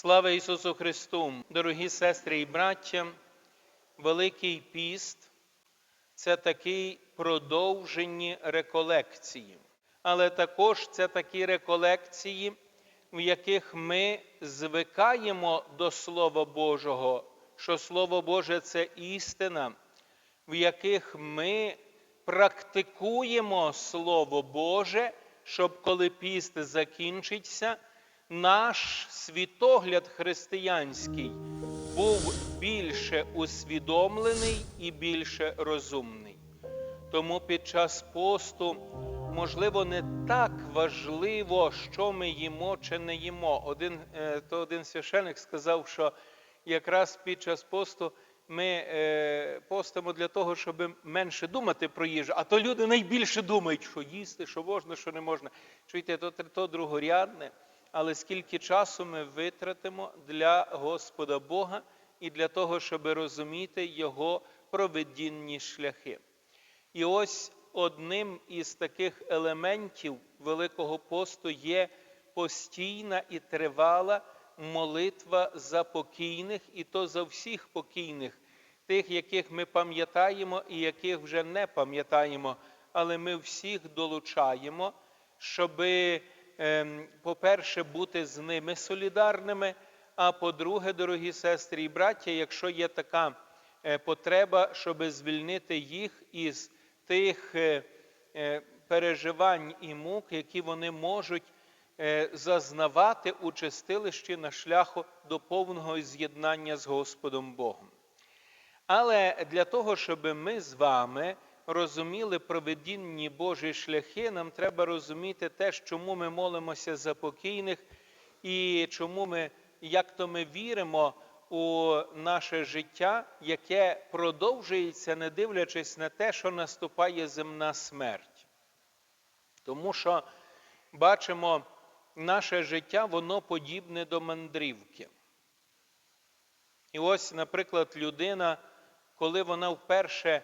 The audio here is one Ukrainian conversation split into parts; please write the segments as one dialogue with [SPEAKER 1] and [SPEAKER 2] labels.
[SPEAKER 1] Слава Ісусу Христу! Дорогі сестри і браття, Великий піст це такі продовжені реколекції, але також це такі реколекції, в яких ми звикаємо до Слова Божого, що Слово Боже це істина, в яких ми практикуємо Слово Боже, щоб коли піст закінчиться, наш світогляд християнський був більше усвідомлений і більше розумний. Тому під час посту, можливо, не так важливо, що ми їмо чи не їмо. Один, е, то один священик сказав, що якраз під час посту ми е, постимо для того, щоб менше думати про їжу, а то люди найбільше думають, що їсти, що можна, що не можна. Чуєте, то, то другорядне, але скільки часу ми витратимо для Господа Бога і для того, щоб розуміти Його проведінні шляхи. І ось одним із таких елементів Великого посту є постійна і тривала молитва за покійних, і то за всіх покійних, тих, яких ми пам'ятаємо і яких вже не пам'ятаємо, але ми всіх долучаємо, щоби, по-перше, бути з ними солідарними. А по-друге, дорогі сестри і браття, якщо є така е, потреба, щоб звільнити їх із тих е, е, переживань і мук, які вони можуть зазнавати у чистилищі на шляху до повного з'єднання з Господом Богом. Але для того, щоб ми з вами розуміли проведінні Божі шляхи, нам треба розуміти те, чому ми молимося за покійних і чому ми, як то ми віримо у наше життя, яке продовжується, не дивлячись на те, що наступає земна смерть. Тому що бачимо, наше життя, воно подібне до мандрівки. І ось, наприклад, людина, коли вона вперше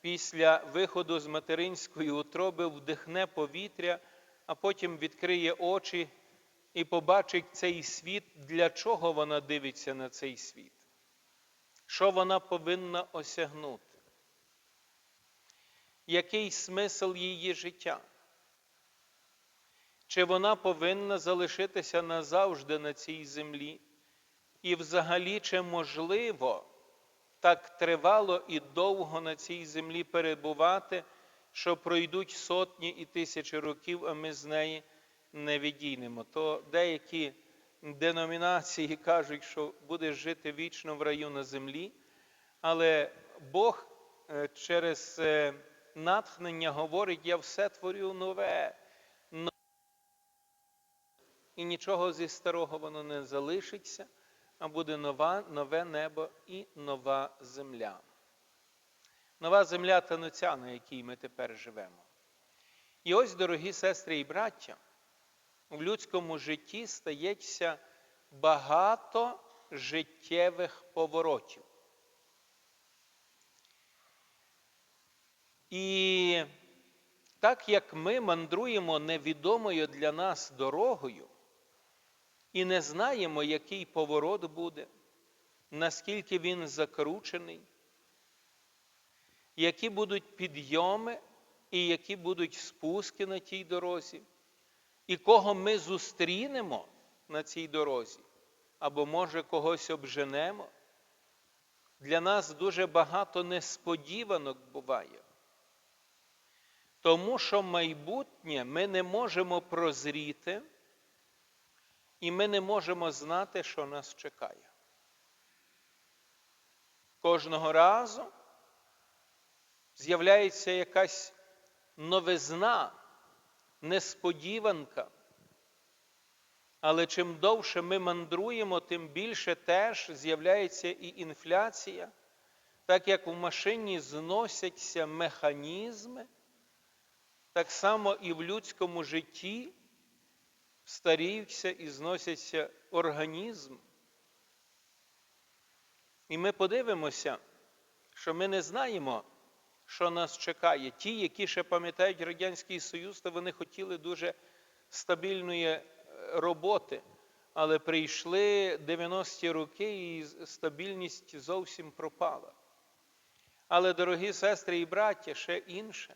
[SPEAKER 1] після виходу з материнської утроби вдихне повітря, а потім відкриє очі і побачить цей світ, для чого вона дивиться на цей світ, що вона повинна осягнути, який смисл її життя? Чи вона повинна залишитися назавжди на цій землі? І взагалі, чи можливо так тривало і довго на цій землі перебувати, що пройдуть сотні і тисячі років, а ми з неї не відійдемо? То деякі деномінації кажуть, що будеш жити вічно в раю на землі, але Бог е, через е, натхнення говорить: я все творю нове. І нічого зі старого воно не залишиться а буде нова, нове небо і нова земля. Нова земля та ноця, на якій ми тепер живемо. І ось, дорогі сестри і браття, в людському житті стається багато життєвих поворотів. І так як ми мандруємо невідомою для нас дорогою, і не знаємо, який поворот буде, наскільки він закручений, які будуть підйоми і які будуть спуски на тій дорозі, і кого ми зустрінемо на цій дорозі, або, може, когось обженемо. Для нас дуже багато несподіванок буває. Тому що майбутнє ми не можемо прозріти. І ми не можемо знати, що нас чекає. Кожного разу з'являється якась новизна, несподіванка. Але чим довше ми мандруємо, тим більше теж з'являється і інфляція, так як в машині зносяться механізми, так само і в людському житті старіються і зносяться організм. І ми подивимося, що ми не знаємо, що нас чекає. Ті, які ще пам'ятають Радянський Союз, то вони хотіли дуже стабільної е, роботи. Але прийшли 90-ті роки і стабільність зовсім пропала. Але, дорогі сестри і браття, ще інше.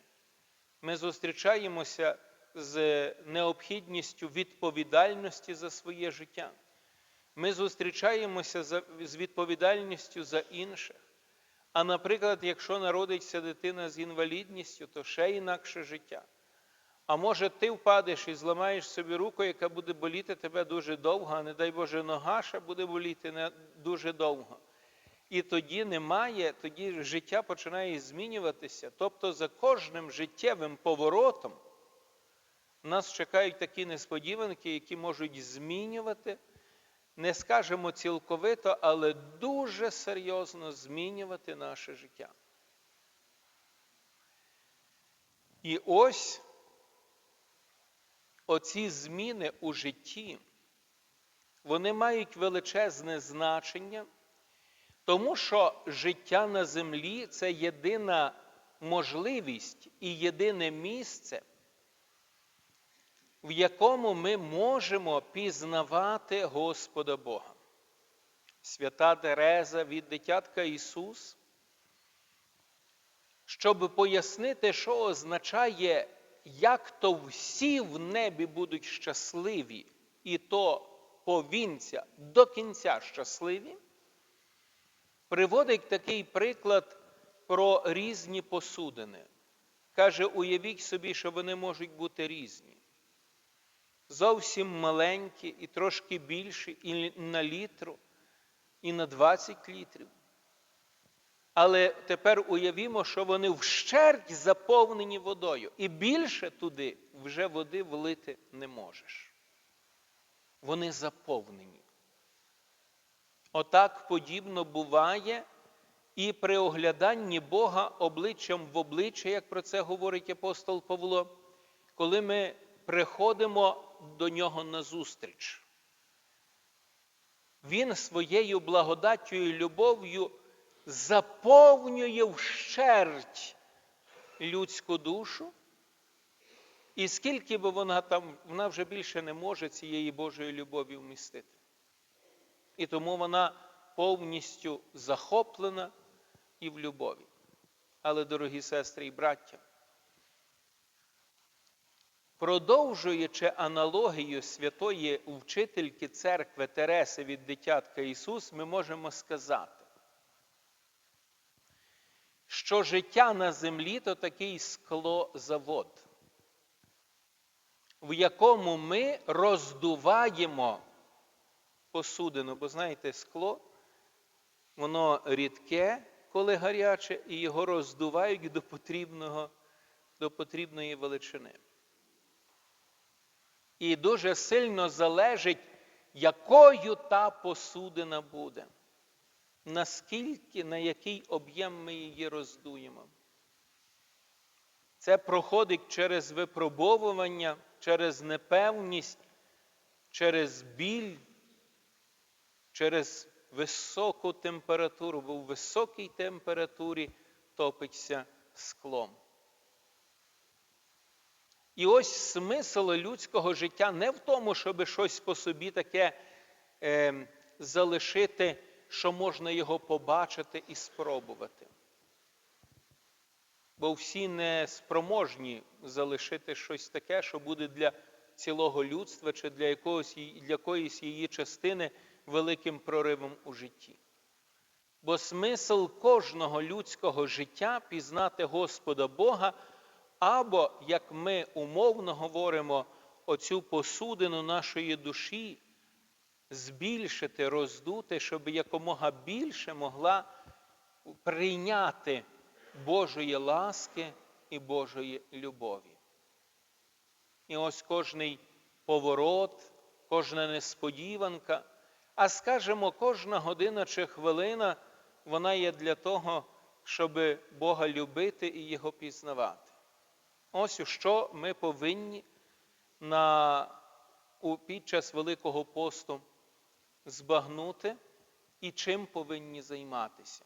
[SPEAKER 1] Ми зустрічаємося з необхідністю відповідальності за своє життя. Ми зустрічаємося з відповідальністю за інших. А наприклад, якщо народиться дитина з інвалідністю, то ще інакше життя. А може, ти впадеш і зламаєш собі руку, яка буде боліти тебе дуже довго, а не дай Боже, нога ще буде боліти не дуже довго. І тоді немає, тоді життя починає змінюватися. Тобто за кожним життєвим поворотом нас чекають такі несподіванки, які можуть змінювати, не скажемо цілковито, але дуже серйозно змінювати наше життя. І ось оці зміни у житті, вони мають величезне значення, тому що життя на землі це єдина можливість і єдине місце, в якому ми можемо пізнавати Господа Бога. Свята Тереза від дитятка Ісус, щоб пояснити, що означає як то всі в небі будуть щасливі, і то повінця до кінця щасливі, приводить такий приклад про різні посудини. Каже, уявіть собі, що вони можуть бути різні. Зовсім маленькі і трошки більші, і на літру, і на 20 літрів. Але тепер уявімо, що вони вщерть заповнені водою, і більше туди вже води влити не можеш. Вони заповнені. Отак подібно буває і при огляданні Бога обличчям в обличчя, як про це говорить апостол Павло, коли ми приходимо до нього назустріч. Він своєю благодаттю і любов'ю заповнює вщерть людську душу, і скільки би вона там, вона вже більше не може цієї Божої любові вмістити. І тому вона повністю захоплена і в любові. Але, дорогі сестри і браття, продовжуючи аналогію святої вчительки церкви Тереси від дитятка Ісус, ми можемо сказати, що життя на землі то такий склозавод, в якому ми роздуваємо посудину. Бо знаєте, скло, воно рідке, коли гаряче, і його роздувають до, потрібного, до потрібної величини. І дуже сильно залежить, якою та посудина буде наскільки, на який об'єм ми її роздуємо. Це проходить через випробовування, через непевність, через біль, через високу температуру, бо в високій температурі топиться склом. І ось смисл людського життя не в тому, щоб щось по собі таке е, залишити що можна його побачити і спробувати. Бо всі не спроможні залишити щось таке, що буде для цілого людства чи для, якогось, для якоїсь її частини великим проривом у житті. Бо смисл кожного людського життя пізнати Господа Бога, або, як ми умовно говоримо, оцю посудину нашої душі збільшити, роздути, щоб якомога більше могла прийняти Божої ласки і Божої любові. І ось кожний поворот, кожна несподіванка, а скажімо, кожна година чи хвилина, вона є для того, щоб Бога любити і Його пізнавати. Ось у що ми повинні на, у, під час Великого посту збагнути і чим повинні займатися.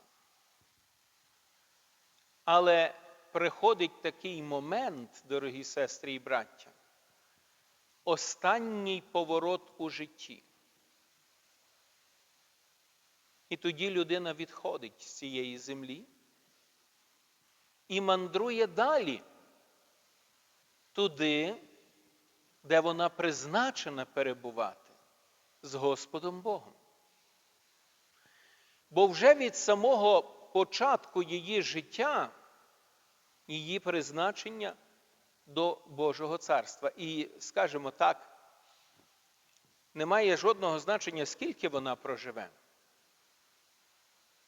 [SPEAKER 1] Але приходить такий момент, дорогі сестри і браття, останній поворот у житті, І тоді людина відходить з цієї землі і мандрує далі, туди, де вона призначена перебувати з Господом Богом. Бо вже від самого початку її життя, її призначення до Божого царства. І, скажімо так, немає жодного значення, скільки вона проживе.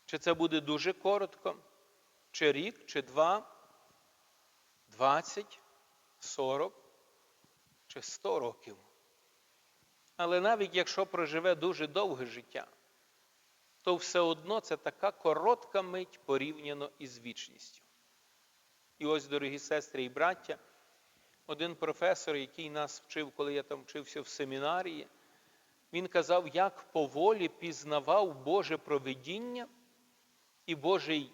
[SPEAKER 1] Чи це буде дуже коротко, чи рік, чи два, двадцять, сорок, чи сто років. Але навіть якщо проживе дуже довге життя, то все одно це така коротка мить порівняно із вічністю. І ось, дорогі сестри і браття, один професор, який нас вчив, коли я там вчився в семінарії, він казав, як поволі пізнавав Боже провидіння і Божий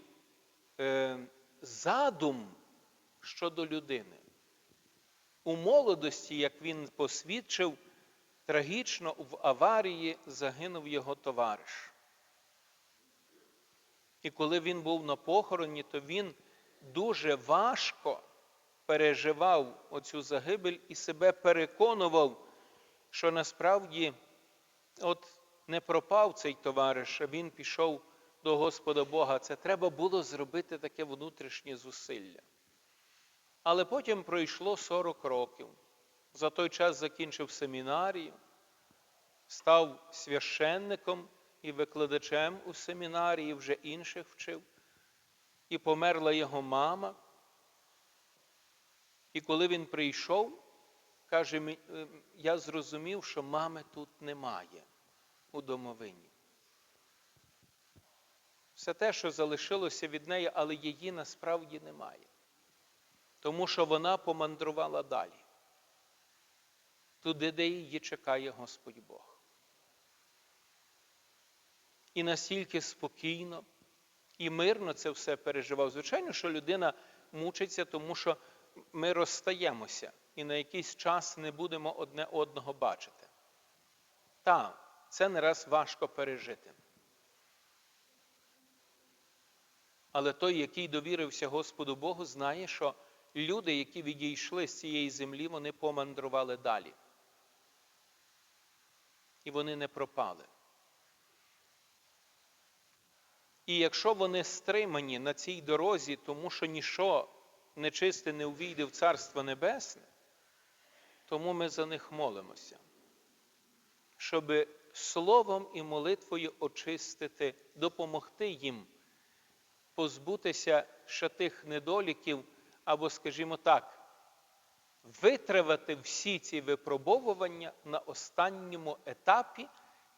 [SPEAKER 1] е, задум щодо людини. У молодості, як він посвідчив, трагічно в аварії загинув його товариш. І коли він був на похороні, то він дуже важко переживав оцю загибель і себе переконував, що насправді от не пропав цей товариш, а він пішов до Господа Бога. Це треба було зробити таке внутрішнє зусилля. Але потім пройшло 40 років. За той час закінчив семінарію, став священником і викладачем у семінарії, вже інших вчив. І померла його мама. І коли він прийшов, каже, е, я зрозумів, що мами тут немає у домовині. Все те, що залишилося від неї, але її насправді немає. Тому що вона помандрувала далі, туди, де її чекає Господь Бог. І настільки спокійно і мирно це все переживав. Звичайно, що людина мучиться, тому що ми розстаємося і на якийсь час не будемо одне одного бачити. Так, це не раз важко пережити. Але той, який довірився Господу Богу, знає, що люди, які відійшли з цієї землі, вони помандрували далі. І вони не пропали. І якщо вони стримані на цій дорозі, тому що ніщо нечисте не увійде в Царство Небесне, тому ми за них молимося, щоб словом і молитвою очистити, допомогти їм позбутися ще тих недоліків, або, скажімо так, витривати всі ці випробовування на останньому етапі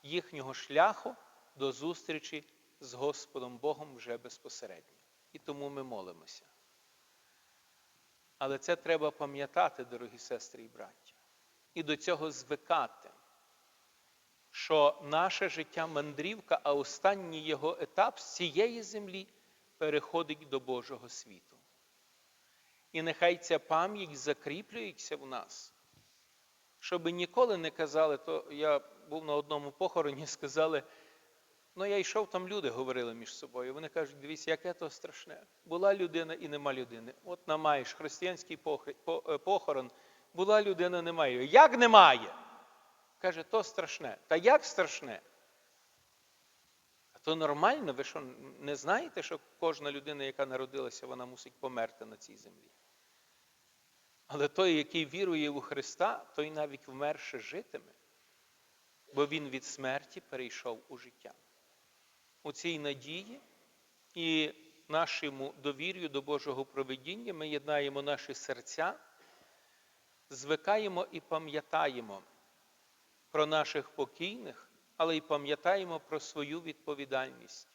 [SPEAKER 1] їхнього шляху до зустрічі з Господом Богом вже безпосередньо. І тому ми молимося. Але це треба пам'ятати, дорогі сестри і браття, і до цього звикати, що наше життя мандрівка, а останній його етап з цієї землі переходить до Божого світу. І нехай ця пам'ять закріплюється в нас, щоб ніколи не казали, то я був на одному похороні, сказали, ну я йшов, там люди говорили між собою. Вони кажуть, дивіться, яке то страшне. Була людина і нема людини. От намаєш християнський е, похорон, була людина, немає. Як немає? Каже, то страшне. Та як страшне? То нормально, ви що не знаєте, що кожна людина, яка народилася, вона мусить померти на цій землі? Але той, який вірує у Христа, той навіть вмерше житиме, бо він від смерті перейшов у життя. У цій надії і нашому довір'ю до Божого провидіння ми єднаємо наші серця, звикаємо і пам'ятаємо про наших покійних, але й пам'ятаємо про свою відповідальність,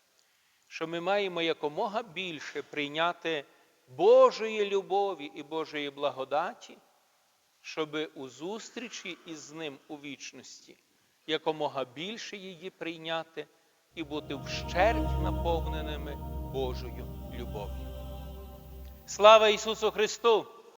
[SPEAKER 1] що ми маємо якомога більше прийняти Божої любові і Божої благодаті, щоби у зустрічі із Ним у вічності якомога більше її прийняти і бути вщерть наповненими Божою любов'ю. Слава Ісусу Христу!